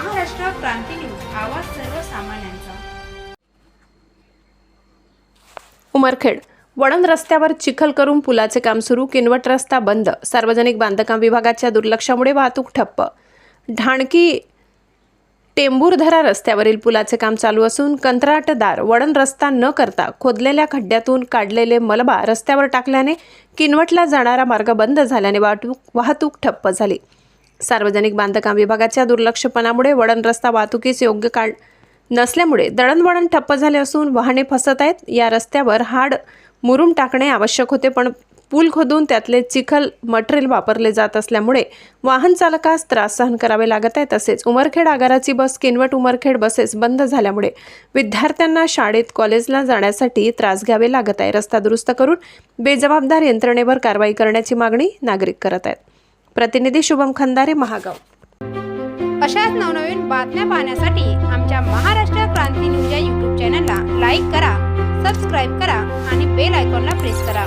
क्रांती news आवाज सर्वसामान्यांचा. उमरखेड वळण रस्त्यावर चिखल करून पुलाचे काम सुरू किनवट रस्ता बंद सार्वजनिक बांधकाम विभागाच्या दुर्लक्षामुळे वाहतूक ठप्प. ढाणकी टेंबूरधरा रस्त्यावरील पुलाचे काम चालू असून कंत्राटदार वळण रस्ता न करता खोदलेल्या खड्ड्यातून काढलेले मलबा रस्त्यावर टाकल्याने किनवटला जाणारा मार्ग बंद झाल्याने वाहतूक वाहतूक ठप्प झाली. सार्वजनिक बांधकाम विभागाच्या दुर्लक्षपणामुळे वळण रस्ता वाहतुकीस योग्य काढ नसल्यामुळे दळणवळण ठप्प झाले असून वाहने फसत आहेत. या रस्त्यावर हाड मुरुम टाकणे आवश्यक होते पण पूल खोदून त्यातले चिखल मटेरियल वापरले जात असल्यामुळे वाहन चालकास त्रास सहन करावे लागत आहे तसेच उमरखेड आगाराची बस किनवट उमरखेड बसेस बंद झाल्यामुळे विद्यार्थ्यांना शाळेत कॉलेजला जाण्यासाठी त्रास घ्यावे लागत आहे. रस्ता दुरुस्त करून बेजबाबदार यंत्रणेवर कारवाई करण्याची मागणी नागरिक करत आहेत. प्रतिनिधी शुभम खंदारे महागाव. अशाच नवनवीन बातम्या पाहण्यासाठी आमच्या महाराष्ट्र क्रांती न्यूज या यूट्यूब चॅनलला लाईक करा सबस्क्राईब करा आणि बेल आयकॉनला प्रेस करा.